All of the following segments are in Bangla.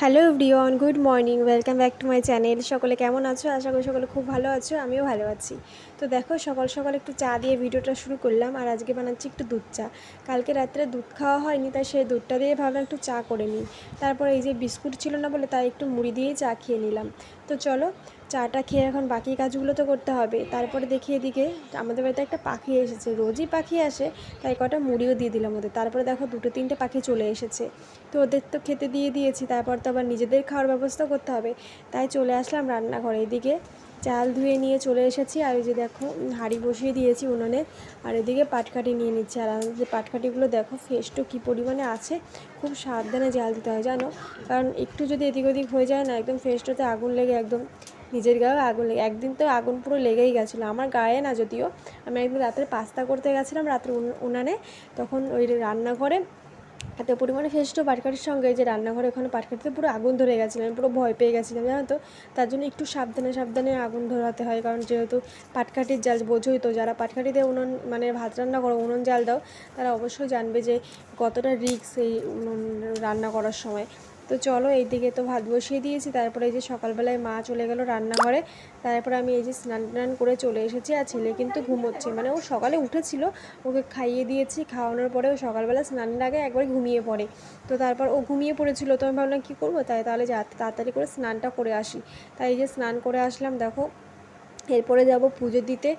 Hello everyone, good morning, welcome back to my channel. সকলে কেমন আছো? আশা করি সকলে খুব ভালো আছো, আমিও ভালো আছি। তো দেখো সকাল সকাল একটু চা দিয়ে ভিডিওটা শুরু করলাম, আর আজকে বানাচ্ছি একটু দুধ চা। কালকে রাত্রে দুধ খাওয়া হয়নি, তাই সেই দুধটা দিয়ে ভাবলাম একটু চা করে নিই। তারপর এই যে বিস্কুট ছিল না বলে, তাই একটু মুড়ি দিয়েই চা খেয়ে নিলাম। তো চলো, চাটা খেয়ে এখন বাকি কাজগুলো তো করতে হবে। তারপরে দেখি এদিকে, আমাদের বাড়িতে একটা পাখি এসেছে, রোজই পাখি আসে, তাই কটা মুড়িও দিয়ে দিলাম ওদের। তারপরে দেখো দুটো তিনটে পাখি চলে এসেছে। তো ওদের তো খেতে দিয়ে দিয়েছি, তারপর তো আবার নিজেদের খাওয়ার ব্যবস্থা করতে হবে। তাই চলে আসলাম রান্নাঘরে। এদিকে চাল ধুয়ে নিয়ে চলে এসেছি। আর ওই যে দেখো, হাঁড়ি বসিয়ে দিয়েছি উনুনে। আর এদিকে পাটকাঠি নিয়ে নিচ্ছি। আর যে পাটকাঠিগুলো দেখো ফেস্টও কী পরিমাণে আছে, খুব সাবধানে জাল দিতে হয়, জানো? কারণ একটু যদি এদিক ওদিক হয়ে যায় না, একদম ফেস্টোতে আগুন লেগে, একদম নিজের গায়ে আগুন লেগে, একদিন তো আগুন পুরো লেগেই গেছিল। আমার গায়ে না যদিও, আমি একদিন রাত্রে পাস্তা করতে গেছিলাম রাত্রে উন- উনানে, তখন ওই রান্নাঘরে এত পরিমাণে ফেস্টো পাটকাঠির সঙ্গে যে রান্নাঘরে ওখানে পাটকাঠিতে পুরো আগুন ধরে গেছিলাম পুরো ভয় পেয়ে গেছিলাম, জানো তো? তার জন্য একটু সাবধানে সাবধানে আগুন ধরাতে হয়, কারণ যেহেতু পাটকাঠির জাল বোঝোই তো, যারা পাটকাঠিতে উনুন মানে ভাত রান্না করো, উনুন জাল দাও, তারা অবশ্যই জানবে যে কতটা রিক্স এই রান্না করার সময়। তো চলো এইদিকে তো ভাত বসিয়ে দিয়েছি, তারপরে এই যে সকালবেলায় মা চলে গেল রান্নাঘরে, তারপরে আমি এই যে স্নান টান করে চলে এসেছি আর ছেলে কিন্তু ঘুমোচ্ছে। মানে ও সকালে উঠেছিল, ওকে খাইয়ে দিয়েছি, খাওয়ানোর পরে ও সকালবেলা স্নানের আগে একবার ঘুমিয়ে পড়ে। তো তারপর ও ঘুমিয়ে পড়েছিল, তো আমি ভাবলাম কী করব? তাই তাহলে যা, তাড়াতাড়ি করে স্নানটা করে আসি। তাই এই যে স্নান করে আসলাম, দেখো, এরপরে যাব পুজো দিতে।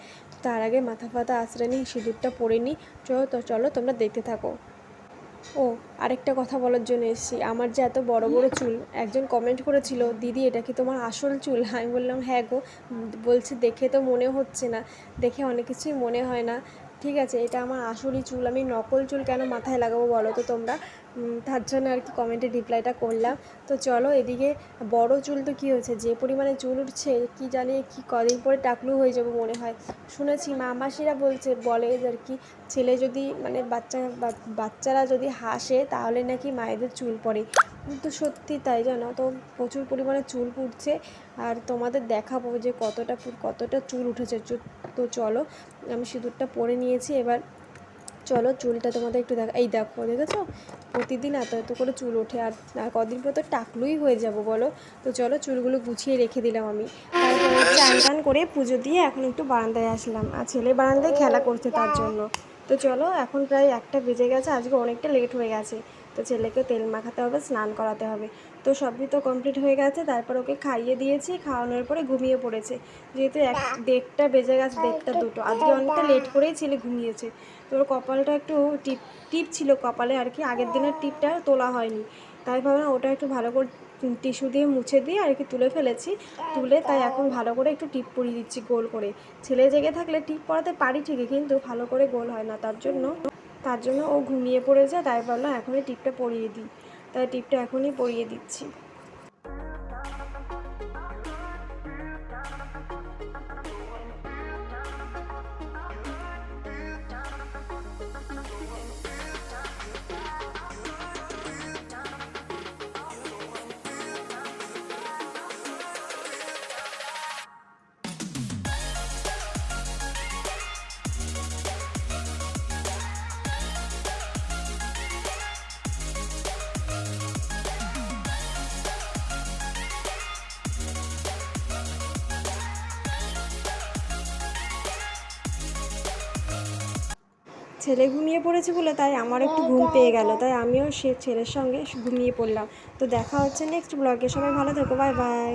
তার আগে মাথা ফাতা আশ্রয় নিই, সিঁদুরটা পরে নিই। চলো তো, চলো তোমরা দেখতে থাকো। ও, আরেকটা কথা বলার জন্য এসেছি। আমার যে এত বড় বড় চুল, একজন কমেন্ট করেছিল, দিদি, এটা কি তোমার আসল চুল? আমি বললাম হ্যাঁ গো, বলছি দেখে তো মনে হচ্ছে না, দেখে অনেক কিছুই মনে হয় না। ঠিক আছে, এটা আমার আসলই চুল। আমি নকল চুল কেন মাথায় লাগাবো বলো তো তোমরা? তার জন্য আর কি কমেন্টে রিপ্লাইটা করলাম। তো চলো এদিকে, বড় চুল তো কী হয়েছে? যে পরিমাণে চুল উঠছে, কি জানি কি কদিন পরে টাকলু হয়ে যাব মনে হয়। শুনেছি মা মাসিরা বলছে, বলে আর কি, ছেলে যদি মানে বাচ্চা বাচ্চারা যদি হাসে, তাহলে নাকি মায়েদের চুল পড়ে কিন্তু সত্যি তাই জানো তো, প্রচুর পরিমাণে চুল পুড়ছে। আর তোমাদের দেখাবো যে কতটা কতটা চুল উঠেছে। তো চলো, আমি সিঁদুরটা পরে নিয়েছি, এবার চলো চুলটা তোমাদের একটু দেখা এই দেখো, দেখেছ? প্রতিদিন এত এত করে চুল ওঠে, আর আর কদিন পর তো টাকলুই হয়ে যাব বলো? তো চলো চুলগুলো গুছিয়ে রেখে দিলাম আমি। চান টান করে পুজো দিয়ে এখন একটু বারান্দায় আসলাম। আর ছেলে বারান্দায় খেলা করছে তার জন্য। তো চলো, এখন প্রায় একটা বেজে গেছে, আজকে অনেকটা লেট হয়ে গেছে। তো ছেলেকে তেল মাখাতে হবে, স্নান করাতে হবে। তো সবই তো কমপ্লিট হয়ে গেছে, তারপর ওকে খাইয়ে দিয়েছি, খাওয়ানোর পরে ঘুমিয়ে পড়েছে। যেহেতু এক দেড়টা বেজে গেছে, দেড়টা দুটো। আজকে অনেকটা লেট করেই ছেলে ঘুমিয়েছে। তো ওর কপালটা একটু টিপ টিপ ছিল কপালে আর কি, আগের দিনের টিপটা তোলা হয়নি। তাই ভাবলাম ওটা একটু ভালো করে টিস্যু দিয়ে মুছে দিয়ে আর কি তুলে ফেলেছি। তুলে তাই এখন ভালো করে একটু টিপ পরিয়ে দিচ্ছি গোল করে। ছেলে জেগে থাকলে টিপ পরাতে পারি ঠিকই, কিন্তু ভালো করে গোল হয় না, তার জন্য তার জন্য ও ঘুমিয়ে পড়ে যায় তাই ভাবলাম এখনই টিপটা পরিয়ে দিই। তাই টিপটা এখনই পরিয়ে দিচ্ছি। ছেলে ঘুমিয়ে পড়েছে বলে তাই আমার একটু ঘুম পেয়ে গেল। তাই আমিও সে ছেলের সঙ্গে ঘুমিয়ে পড়লাম। তো দেখা হচ্ছে নেক্সট ব্লগে সবাই ভালো থেকো। Bye bye